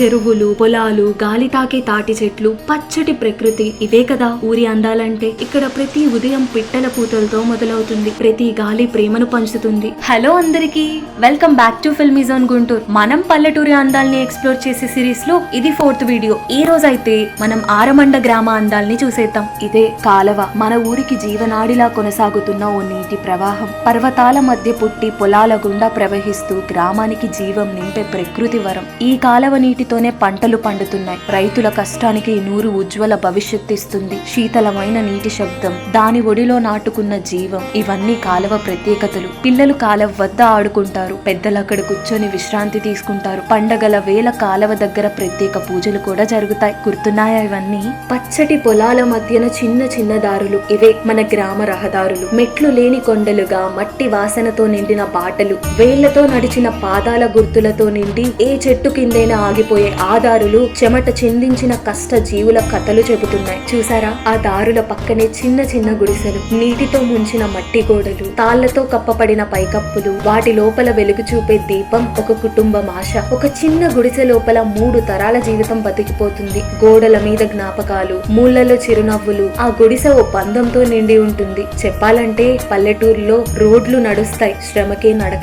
చెరువులు పొలాలు గాలి తాకే తాటి చెట్లు పచ్చటి ప్రకృతి ఇవే కదా ఊరి అందాలంటే. ఇక్కడ ప్రతి ఉదయం పిట్టల పూతలతో మొదలవుతుంది. ప్రతి గాలి ప్రేమను పంచుతుంది. హలో అందరికి welcome back to Filmizone Guntur. మనం పల్లెటూరి అందాలని ఎక్స్ప్లోర్ చేసే సిరీస్లో ఇది ఫోర్త్ వీడియో. ఈ రోజు అయితే మనం ఆరమండ గ్రామ అందాల్ని చూసేద్దాం. ఇదే కాలవ. మన ఊరికి జీవనాడిలా కొనసాగుతున్న ఓ నీటి ప్రవాహం. పర్వతాల మధ్య పుట్టి పొలాల గుండా ప్రవహిస్తూ గ్రామానికి జీవం నింపే ప్రకృతి వరం. ఈ కాలవ నీటి నీటితోనే పంటలు పండుతున్నాయి. రైతుల కష్టానికి ఈ నూరు ఉజ్వల భవిష్యత్ ఇస్తుంది శీతలమైన నీటి శబ్దం. దాని ఒడిలో నాటుకున్న జీవం. ఇవన్నీ కాలవ ప్రత్యేకతలు. పిల్లలు కాలవ వద్ద ఆడుకుంటారు. పెద్దలు అక్కడ కూర్చొని విశ్రాంతి తీసుకుంటారు. పండగల వేళ కాలవ దగ్గర ప్రత్యేక పూజలు కూడా జరుగుతాయి. గుర్తున్నాయా ఇవన్నీ? పచ్చటి పొలాల మధ్యన చిన్న చిన్న దారులు. ఇవే మన గ్రామ రహదారులు. మెట్లు లేని కొండలుగా మట్టి వాసనతో నిండిన బాటలు. వేళ్ళతో నడిచిన పాదాల గుర్తులతో నిండి ఏ చెట్టు కిందైనా ఆగిపోయి ఆ దారులు చెమట చెందించిన కష్ట జీవుల కథలు చెబుతున్నాయి. చూసారా? ఆ దారుల పక్కనే చిన్న చిన్న గుడిసెలు. నీటితో ముంచిన మట్టి గోడలు తాళ్ళతో కప్పబడిన పైకప్పులు వాటి లోపల వెలుగు చూపే దీపం ఒక కుటుంబం ఆశ. ఒక చిన్న గుడిసె లోపల మూడు తరాల జీవితం బతికిపోతుంది. గోడల మీద జ్ఞాపకాలు మూలలో చిరునవ్వులు. ఆ గుడిసె ఓ పందంతో నిండి ఉంటుంది. చెప్పాలంటే పల్లెటూరులో రోడ్లు నడుస్తాయి. శ్రమకే నడక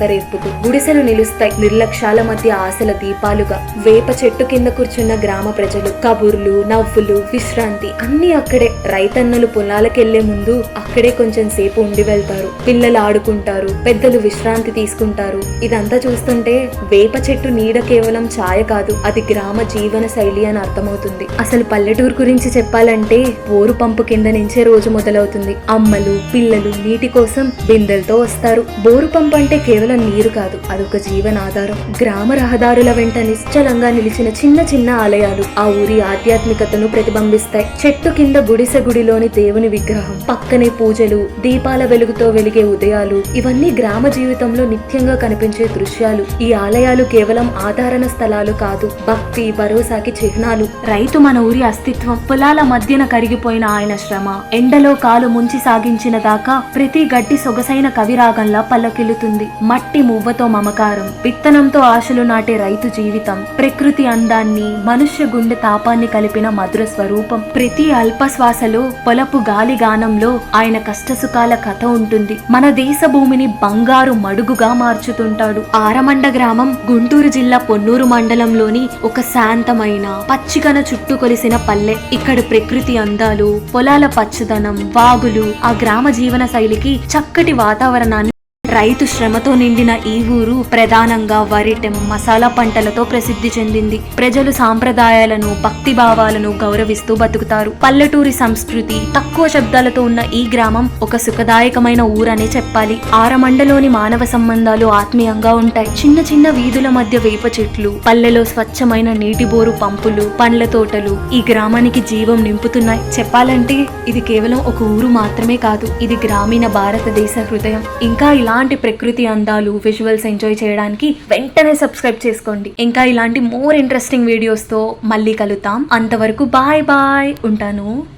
గుడిసెలు నిలుస్తాయి. నిర్లక్ష్యాల మధ్య ఆశల దీపాలుగా. వేప చెట్టు కింద కూర్చున్న గ్రామ ప్రజలు కబుర్లు నవ్వులు విశ్రాంతి అన్ని అక్కడే. రైతన్నలు పొలాలకెళ్ళే ముందు అక్కడే కొంచెం సేపు ఉండి వెళ్తారు. పిల్లలు ఆడుకుంటారు పెద్దలు విశ్రాంతి తీసుకుంటారు. ఇదంతా చూస్తుంటే వేప చెట్టు నీడ కేవలం ఛాయ కాదు అది గ్రామ జీవన శైలి అని అర్థమవుతుంది. అసలు పల్లెటూరు గురించి చెప్పాలంటే బోరు పంపు కింద నుంచే రోజు మొదలవుతుంది. అమ్మలు పిల్లలు నీటి కోసం బిందెలతో వస్తారు. బోరు పంపు అంటే కేవలం నీరు కాదు అదొక జీవనాధారం. గ్రామ రహదారుల వెంట నిశ్చలంగా నిలిచిన చిన్న చిన్న ఆలయాలు ఆ ఊరి ఆధ్యాత్మికతను ప్రతిబింబిస్తాయి. చెట్టు కింద గుడిసె గుడిలోని దేవుని విగ్రహం పక్కనే పూజలు దీపాల వెలుగుతో వెలిగే ఉదయాలు ఇవన్నీ గ్రామ జీవితంలో నిత్యంగా కనిపించే దృశ్యాలు. ఈ ఆలయాలు కేవలం ఆధారణ స్థలాలు కాదు భక్తి భరోసాకి చిహ్నాలు. రైతు మన ఊరి అస్తిత్వం పొలాల మధ్యన కరిగిపోయిన ఆయన శ్రమ ఎండలో కాలు ముంచి సాగించిన దాకా ప్రతి గడ్డి సొగసైన కవిరాగంలా పల్లకిల్లుతుంది. మట్టి మువ్వతో మమకారం విత్తనంతో ఆశలు నాటే రైతు జీవితం ప్రకృతి అందాన్ని మనుష్య గుండె తాపాన్ని కలిపిన మధుర స్వరూపం. ప్రతి అల్ప శ్వాసలో పొలపు గాలి గానంలో ఆయన కష్టసుఖాల కథ ఉంటుంది. మన దేశ భూమిని బంగారు మడుగుగా మార్చుతుంటాడు. ఆరమండ గ్రామం గుంటూరు జిల్లా పొన్నూరు మండలంలోని ఒక శాంతమైన పచ్చికన చుట్టూ కొలిసిన పల్లె. ఇక్కడ ప్రకృతి అందాలు పొలాల పచ్చదనం వాగులు ఆ గ్రామ జీవన శైలికి చక్కటి వాతావరణాన్ని రైతు శ్రమతో నిండిన ఈ ఊరు ప్రధానంగా వరిటెం మసాలా పంటలతో ప్రసిద్ధి చెందింది. ప్రజలు సాంప్రదాయాలను భక్తి భావాలను గౌరవిస్తూ బతుకుతారు. పల్లెటూరి సంస్కృతి తక్కువ శబ్దాలతో ఉన్న ఈ గ్రామం ఒక సుఖదాయకమైన ఊరనే చెప్పాలి. ఆరమండలోని మానవ సంబంధాలు ఆత్మీయంగా ఉంటాయి. చిన్న చిన్న వీధుల మధ్య వేప చెట్లు పల్లెలో స్వచ్ఛమైన నీటి బోరు పంపులు పండ్ల తోటలు ఈ గ్రామానికి జీవం నింపుతున్నాయి. చెప్పాలంటే ఇది కేవలం ఒక ఊరు మాత్రమే కాదు ఇది గ్రామీణ భారతదేశ హృదయం. ఇంకా ఇలాంటి ప్రకృతి అందాలు విజువల్స్ ఎంజాయ్ చేయడానికి వెంటనే సబ్స్క్రైబ్ చేసుకోండి. ఇంకా ఇలాంటి మోర్ ఇంట్రెస్టింగ్ వీడియోస్తో మళ్ళీ కలుద్దాం. అంతవరకు బాయ్ బాయ్ ఉంటాను.